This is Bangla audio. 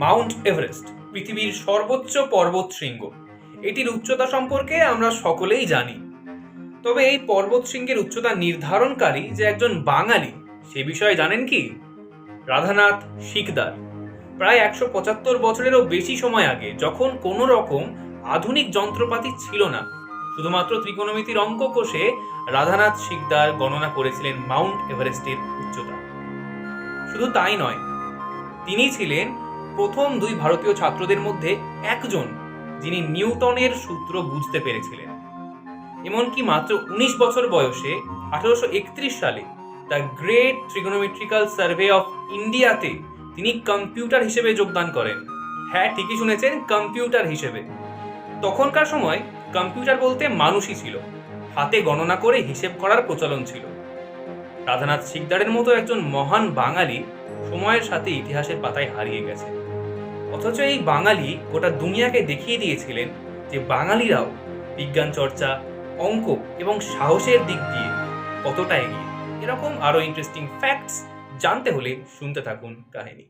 মাউন্ট এভারেস্ট, পৃথিবীর সর্বোচ্চ পর্বত শৃঙ্গ। এটির উচ্চতা সম্পর্কে আমরা সকলেই জানি। তবে এই পর্বত শৃঙ্গের উচ্চতা নির্ধারণকারী যে একজন বাঙালি, সে বিষয়ে জানেন কি? রাধানাথ শিকদার। প্রায় একশো পঁচাত্তর বছরেরও বেশি সময় আগে যখন কোনো রকম আধুনিক যন্ত্রপাতি ছিল না, শুধুমাত্র ত্রিকোণমিতির অঙ্ক কোষে রাধানাথ শিকদার গণনা করেছিলেন মাউন্ট এভারেস্টের উচ্চতা। শুধু তাই নয়, তিনি ছিলেন প্রথম দুই ভারতীয় ছাত্রদের মধ্যে একজন, যিনি নিউটনের সূত্র বুঝতে পেরেছিলেন। এমনকি মাত্র উনিশ বছর বয়সে আঠারোশো একত্রিশ সালে the great trigonometrical survey of ইন্ডিয়াতে তিনি কম্পিউটার হিসেবে যোগদান করেন। হ্যাঁ ঠিকই শুনেছেন, কম্পিউটার হিসেবে। তখনকার সময় কম্পিউটার বলতে মানুষই ছিল। হাতে গণনা করে হিসেব করার প্রচলন ছিল। রাধানাথ শিকদারের মতো একজন মহান বাঙালি সময়ের সাথে ইতিহাসের পাতায় হারিয়ে গেছে অথচ এই বাঙালি গোটা দুনিয়াকে দেখিয়ে দিয়েছিলেন যে বাঙালিরাও বিজ্ঞান চর্চা, অঙ্ক এবং সাহসের দিক দিয়ে কতটা এগিয়ে। এরকম আরও ইন্টারেস্টিং ফ্যাক্টস জানতে হলে শুনতে থাকুন কাহিনী।